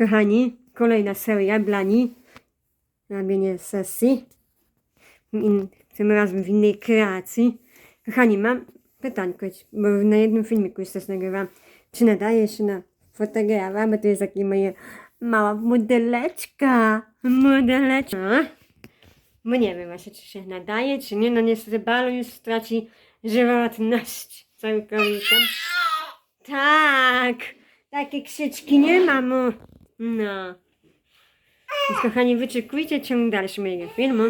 Kochani, kolejna seria Blani. Robienie sesji. In, tym razem w innej kreacji. Kochani, mam pytanko, bo na jednym filmiku już też nagrywam. Czy nadaje się na fotografa? Bo to jest takie moje mała modeleczka. Modeleczka. Bo nie wiem właśnie, czy się nadaje, czy nie. No niestety balon już straci żywotność całkowicie. Tak! Takie krzyczki nie ma mu. No. Więc kochani, wyczekujcie ciąg dalszy mojego filmu.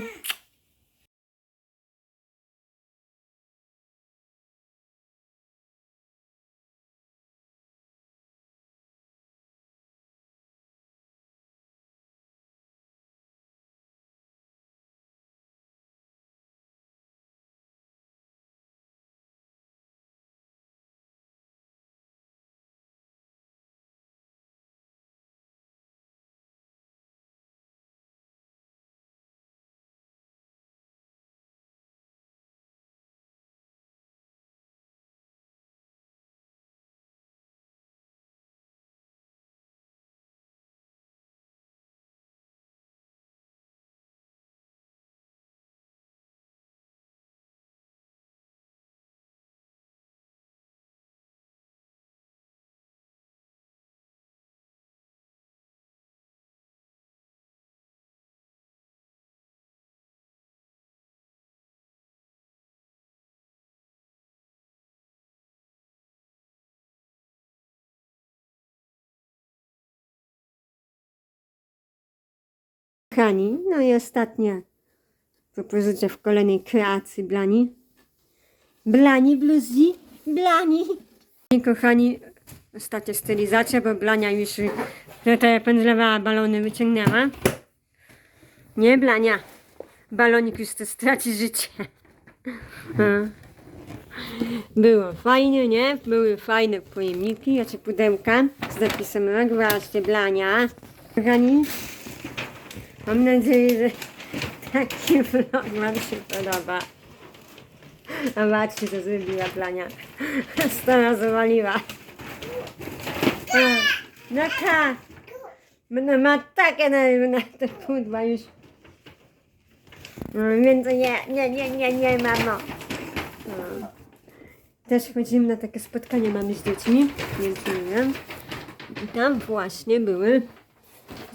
Kochani, no i ostatnia propozycja w kolejnej kreacji Blani. Blani bluzi, Blani. I kochani, ostatnia stylizacja, bo Blania już tutaj pędzlowała balony, wyciągnęła. Nie, Blania. Balonik już chce straci życie. Hmm. Było fajnie, nie? Były fajne pojemniki, znaczy pudełka z napisem właśnie Blania. Kochani, Mam nadzieję, że taki vlog Wam się podoba. A patrzcie, co zrobiła Plania. Stara zawaliła. No tak. No ma takie na te pudła już. No, więc nie, nie, nie, nie, nie, mamo. No. Też chodzimy na takie spotkanie mamy z dziećmi, więc nie wiem. I tam właśnie były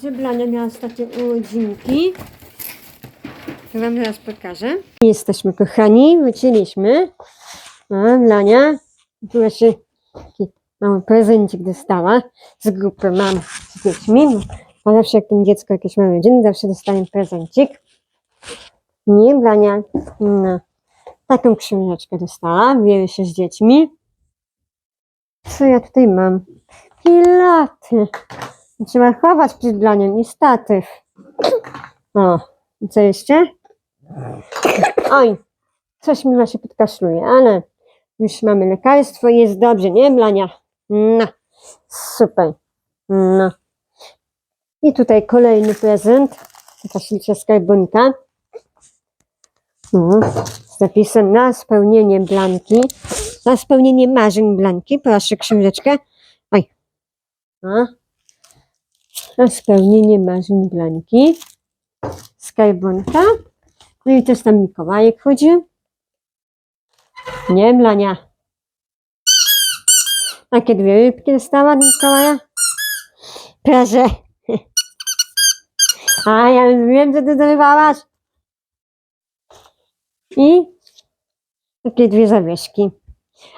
że Blania miała ostatnie urodzinki. To Wam teraz pokażę. Jesteśmy kochani, wróciliśmy. No, Blania tu jeszcze taki mały prezencik dostała z grupy mam z dziećmi. Bo zawsze jak tam dziecko jakieś ma urodziny, zawsze dostaję prezencik. Nie, Blania, no, taką książeczkę dostała, wiele się z dziećmi. Co ja tutaj mam? Pilaty. Trzeba chować przed blaniem i statyw. O, i co jeszcze? Oj, coś mi właśnie podkaszluje, ale już mamy lekarstwo i jest dobrze, nie Blania? No, super. No. I tutaj kolejny prezent. Taka śliczna skarbonka. No, z na spełnienie Blanki. Na spełnienie marzeń Blanki. Proszę książeczkę. Oj. No na spełnienie marzeń Blanki. Skarbonka. No i też tam Mikołajek chodzi. Nie, Blania. Takie dwie rybki dostała od Mikołaja. Proszę. A ja już wiem, co ty zrywałaś. I takie dwie zawieszki.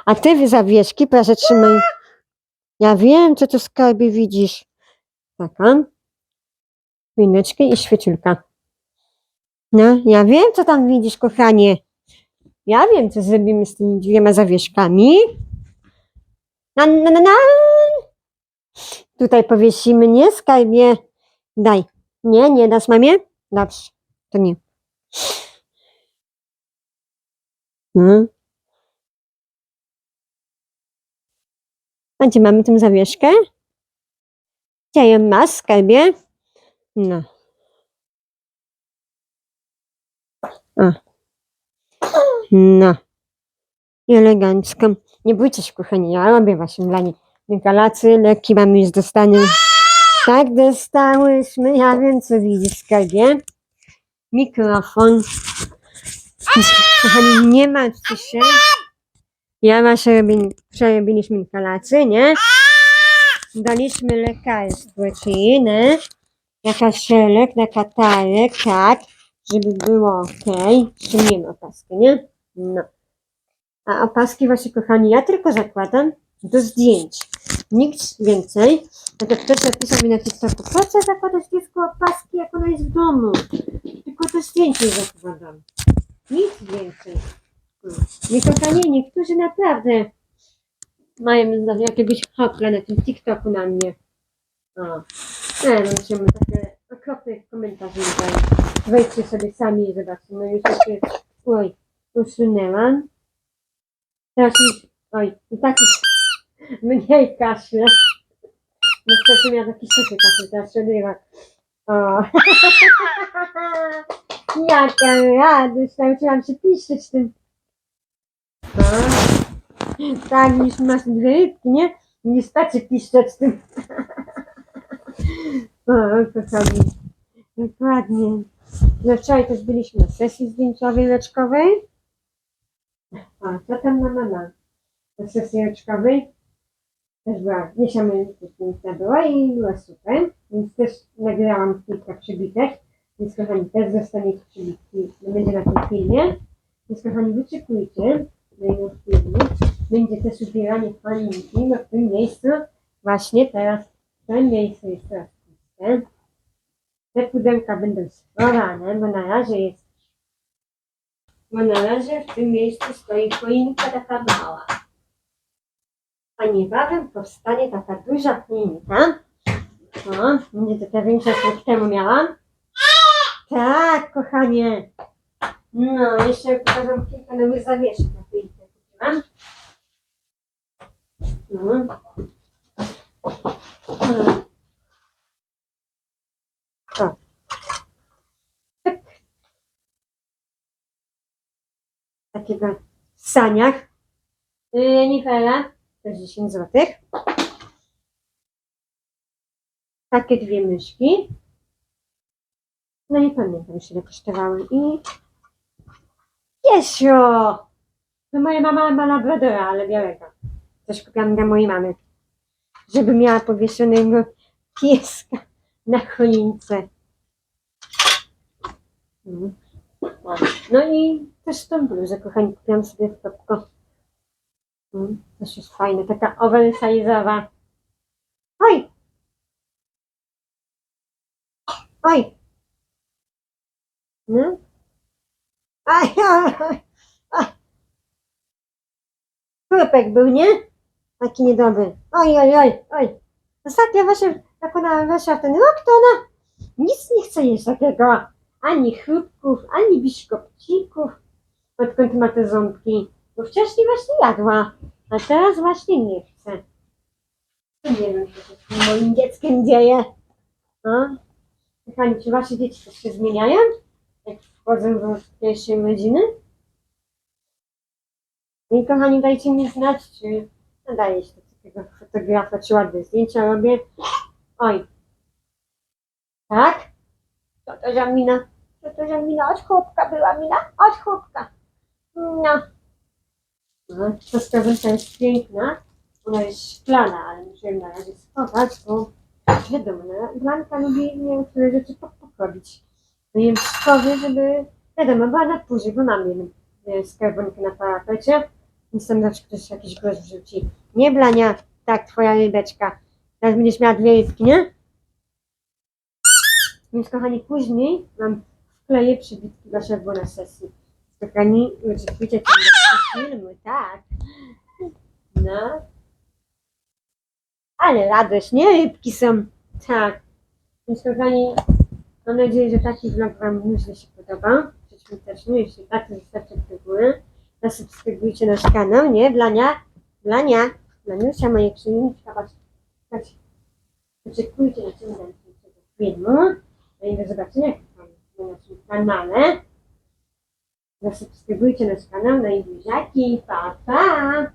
A ty zawieszki, proszę trzymaj. Ja wiem, co tu skarbie widzisz. Taka. Wineczkę i świeciulka. No, ja wiem, co tam widzisz, kochanie. Ja wiem, co zrobimy z tymi dwiema zawieszkami. Na, na, na, na. Tutaj powiesimy, nie, skarbie. Daj. Nie, nie dasz mamie? Dobrze, to nie. Hmm. A gdzie mamy tę zawieszkę? Masz, skarbie? No. O. No. I elegancko. Nie bójcie się, kochani, ja robię właśnie dla nich. Galacy, leki mamy już dostane. Tak, dostałyśmy, ja wiem co widzisz w. Mikrofon. Kochani, nie martwcie się. Ja robin, przerobiliśmy kolację, nie? Daliśmy lekarstwo czyjne, na kaszelek, na katarek, tak, żeby było ok. Ściągniemy opaski, nie? No. A opaski właśnie, kochani, ja tylko zakładam do zdjęć. Nikt więcej. No to ktoś napisał mi na TikToku, po co zakładać dziecku opaski, jak ona jest w domu? Tylko to zdjęcie zakładam. Nic więcej. No. Nie kochani, niektórzy naprawdę mają na- jakiegoś hopla na tym TikToku na mnie. O. Nie no, czemu takie okropne komentarze tutaj. Wejdźcie sobie sami i zobaczcie. No już się, oj, usunęłam. Teraz już, oj, i tak już mniej kaszle. No wcześniej miała taki suchy kaszle, teraz przebywa. O. Jaka radość, nauczyłam się piszczeć tym. O. Tak, już masz dwie rybki, nie? Nie starczy piszczeć tym. O, kochani. Dokładnie. No wczoraj też byliśmy na sesji zdjęciowej leczkowej. A, co tam mama ma? Na sesji leczkowej też była niesamowita piękna była i była super. Więc też nagrałam kilka przybitek. Więc kochani, też zostaniecie przybitki. No, będzie na tym filmie. Więc kochani, wyczekujcie na. Będzie też ubieranie choinki, no w tym miejscu właśnie teraz w tym miejscu jest teraz puste. Te pudełka będą schowane, bo na razie jest bo na razie w tym miejscu stoi choinka taka mała. A niebawem powstanie taka duża choinka. O, będzie taka większa, jak rok temu miałam. Tak, kochanie. No, jeszcze pokażę kilka nowych zawieszek na kupiłam. No. O. Tak. Takiego w saniach. Yy, Nifela, jest 10 zł. Takie dwie myszki. No nie pamiętam, ile kosztowały. I Jesio! No moja mama ma labradora, ale białego. Też kupiłam dla mojej mamy. Żeby miała powieszonego pieska na choince. Mm. O, No i też tą bluzę, kochani, kupiłam sobie w topko. Mm, Też jest fajna, taka oversize'owa. Oj! Oj! No. Aj, aj. Chrupek był, nie? Taki niedobry. Oj, oj, oj, oj. Ostatnio weszła, jak ona weszła w ten rok, to ona nic nie chce jeść takiego. Ani chrupków, ani biszkopcików. Odkąd ma te ząbki. Bo wcześniej właśnie jadła, a teraz właśnie nie chce. Nie wiem, co się z tym moim dzieckiem dzieje. No. Kochani, czy wasze dzieci też się zmieniają? Jak wchodzą w pierwsze godziny? I kochani, dajcie mi znać, czy nadaje się do takiego fotografa, czy ładne zdjęcia robię. Oj. Tak? Co to za mina? Co to za mina? Od chłopka była mina? Od chłopka. No. No, ta jest piękna. Ona jest szklana, ale muszę ją na razie schować, bo wiadomo, Blanka lubi niektóre rzeczy pok- pokrobić. No żeby, wiadomo, była na później, bo mam jedną e, skarbonkę na parapecie, więc tam zawsze ktoś jakiś grosz wrzuci. Nie Blania, tak, twoja rybeczka. Teraz będziesz miała dwie rybki, nie? Więc kochani, później mam wkleję przybitki dla szefu na sesji. Kochani, oczekujcie filmu, tak. No. Ale radość, nie? Rybki są. Tak. Więc kochani, mam nadzieję, że taki vlog Wam nieźle się podoba. Żeśmy też, no jeśli tak, to zostawcie w górę. Zasubskrybujcie nasz kanał, nie? Blania, Blania, Blaniusia, moje księżniczka, patrz, patrz. Oczekujcie na ciągle tego filmu. No i do zobaczenia na naszym kanale. Zasubskrybujcie nasz kanał, no i buziaki, pa pa!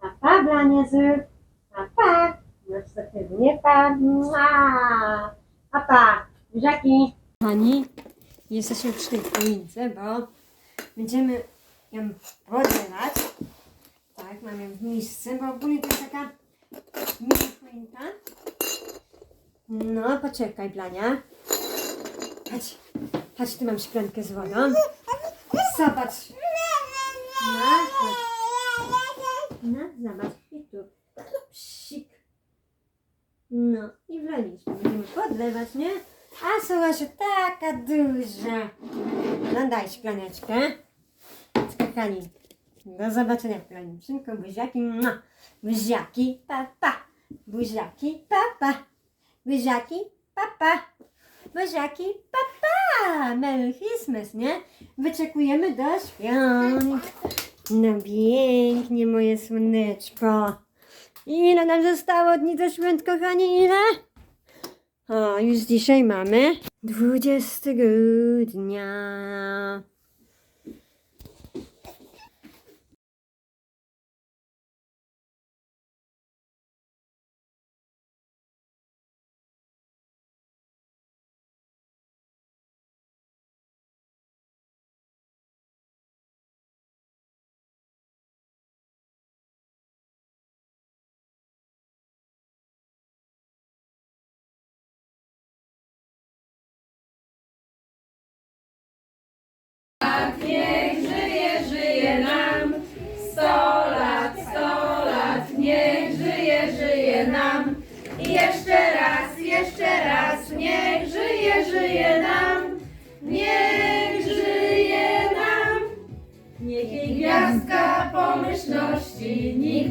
Pa pa, Blania Zyr. Pa pa! Następnego Nie pa. Mua. Papa. Buziaki. Kochani, jesteśmy przy tej choince, bo będziemy ją podlewać. Tak, mamy w misce, bo ogólnie to jest taka mini choinka. No, poczekaj, Blania. Chodź, chodź, tu mam szklankę z wodą. Zobacz. No, chodź. No, zobacz. I tu. Psik. No, i wlaliśmy. Będziemy podlewać, nie? A Sułasiu, taka duża. No, daj szklaneczkę. Kochani, do zobaczenia w kolejnym odcinku. Buziaki, no. Buziaki, papa. Buziaki, papa. Buziaki, papa. Buziaki, papa. Merry Christmas, nie? Wyczekujemy do świąt. No pięknie, moje słoneczko. Ile nam zostało dni do świąt, kochani? Ile? O, już dzisiaj mamy 20 grudnia.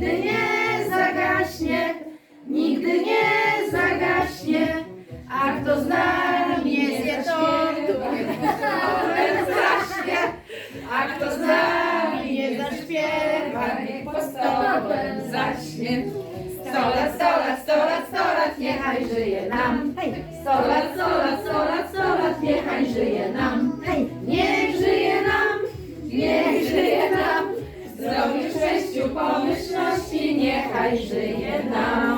Nigdy nie zagaśnie, nigdy nie zagaśnie. A kto z nami jest ten zaśnie. A kto z nami nie zaśpiewa, niech pod stołem zaśnie. Sto lat, sto lat, sto lat, sto lat, niechaj żyje nam. Sto lat, sto lat, sto lat, sto lat, niechaj żyje nam. Pomyślności, niechaj żyje nam.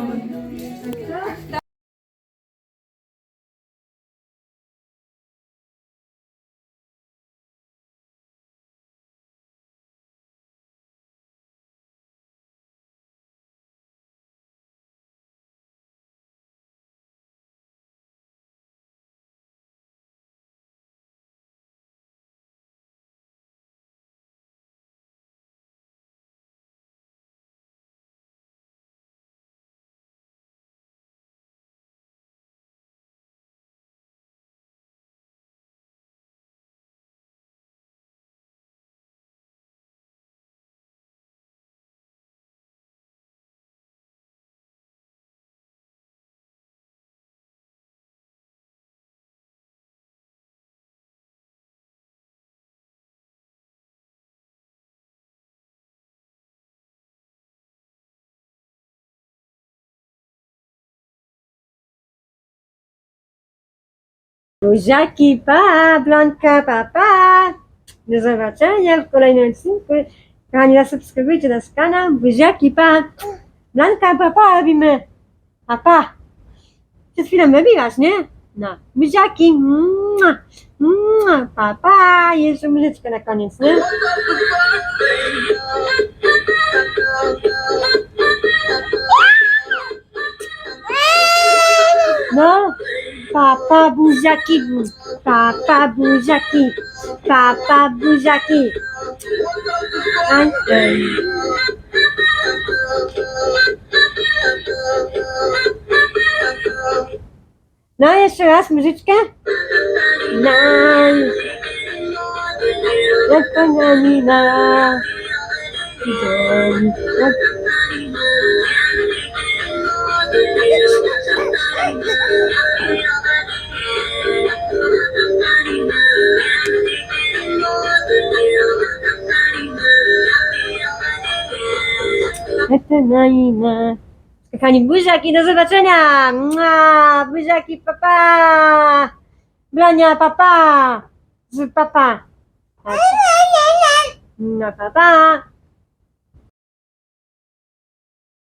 Buziaki, pa, Blanka, pa, pa. Do zobaczenia w kolejnym odcinku. Kochani, zasubskrybujcie nasz kanał. Buziaki, pa. Blanka, pa, pa, robimy. Pa, pa. Przed chwilą robiłaś, nie? No. Buziaki, mua, mua, pa, pa. Jeszcze muzyczkę na koniec, nie? No. Papa buziaki, papa buziaki, papa buziaki. Anthem. No jeszcze raz muzyczkę. Nice. Jak to Janina. Jak Janina. Kochani, buziaki, do zobaczenia! Mua, buziaki, papa! Blania, papa! Z papa! Tak. No, papa!